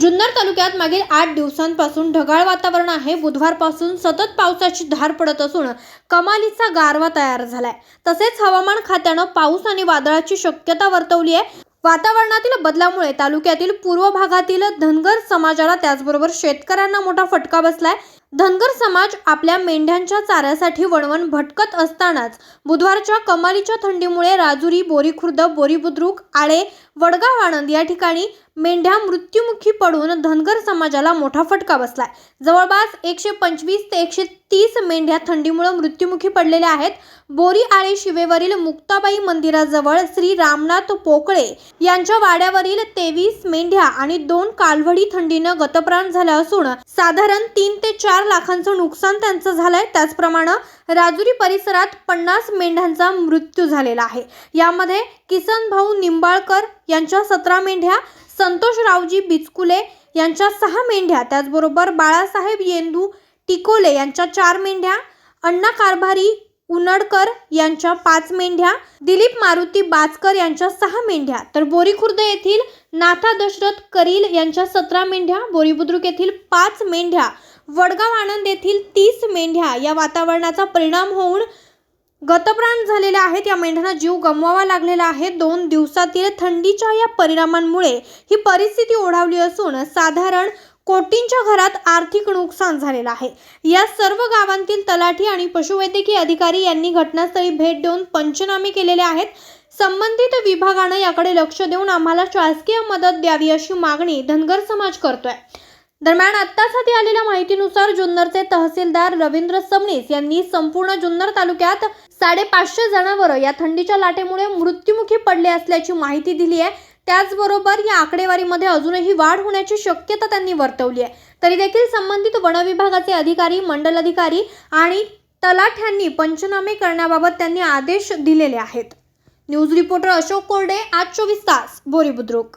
जुन्नर तालुक्यात मागील आठ दिवसांपासून ढगाळ वातावरण आहे. बुधवारपासून सतत पावसाची धार पडत असून कमालीचा गारवा तयार झालाय. तसेच हवामान खात्यानं पाऊस आणि वादळाची शक्यता वर्तवली आहे. वातावरणातील बदलामुळे तालुक्यातील पूर्व भागातील धनगर समाजाला त्याचबरोबर शेतकऱ्यांना मोठा फटका बसलाय. धनगर समाज आपल्या मेंढ्यांच्या चाऱ्यासाठी वणवण भटकत असतानाच बुधवारच्या कमालीच्या थंडीमुळे राजुरी बोरी खुर्द बोरी बुद्रुक आळे वडगाव आणंद या ठिकाणी मेंढ्या मृत्युमुखी पडून धनगर समाजाला मोठा फटका बसलाय. जवळपास एकशे पंचवीस ते एकशे तीस मेंढ्या थंडीमुळे मृत्युमुखी पडलेल्या आहेत. बोरी आळे शिवेवरील मुक्ताबाई मंदिराजवळ श्री रामनाथ पोकळे यांच्या वाड्यावरील तेवीस मेंढ्या आणि दोन कालवडी थंडीनं गतप्राण झाल्या असून साधारण तीन ते चार लाखांचं नुकसान त्यांचं झालंय. त्याचप्रमाणे राजुरी परिसरात पन्नास मेंढ्यांचा मृत्यू झालेला आहे. यामध्ये किसन भाऊ निंबाळकर यांच्या सतरा मेंढ्या संतोष रावजी बिचकुले यांच्या सहा मेंढ्या त्याचबरोबर बाळासाहेब येंदू टिकोले यांच्या चार मेंढ्या अण्णा कारभारी उनडकर यांच्या पाच मेंढ्या दिलीप मारुती बाचकर यांच्या सहा मेंढ्या. तर बोरी खुर्द येथील नाथा दशरथ करील यांच्या सतरा मेंढ्या बोरी बुद्रुक येथील पाच मेंढ्या वडगाव आनंद येथील तीस मेंढ्या या वातावरणाचा परिणाम होऊन गतप्राण झालेल्या आहेत या मेंढ्यांना जीव गमवावा लागलेला आहे. दोन दिवसातील थंडीच्या या परिणामांमुळे ही परिस्थिती ओढावली असून साधारण कोटींच्या घरात आर्थिक नुकसान झालेलं आहे. या सर्व गावांतील तलाठी आणि पशुवैद्यकीय अधिकारी यांनी घटनास्थळी भेट देऊन पंचनामे केलेले आहेत. संबंधित विभागानं याकडे लक्ष देऊन आम्हाला शासकीय मदत द्यावी अशी मागणी धनगर समाज करतोय. दरम्यान आत्ताच हाती आलेल्या माहितीनुसार जुन्नरचे तहसीलदार रवींद्र सबनीस यांनी संपूर्ण जुन्नर तालुक्यात साडेपाचशे जनावरं या थंडीच्या लाटेमुळे मृत्युमुखी पडले असल्याची माहिती दिली आहे. त्याचबरोबर या आकडेवारीमध्ये अजूनही वाढ होण्याची शक्यता त्यांनी वर्तवली आहे. तरी देखील संबंधित वनविभागाचे अधिकारी मंडल अधिकारी आणि तलाठ्यांनी पंचनामे करण्याबाबत त्यांनी आदेश दिलेले आहेत. न्यूज रिपोर्टर अशोक कोरडे आज चोवीस तास बोरी बुद्रुक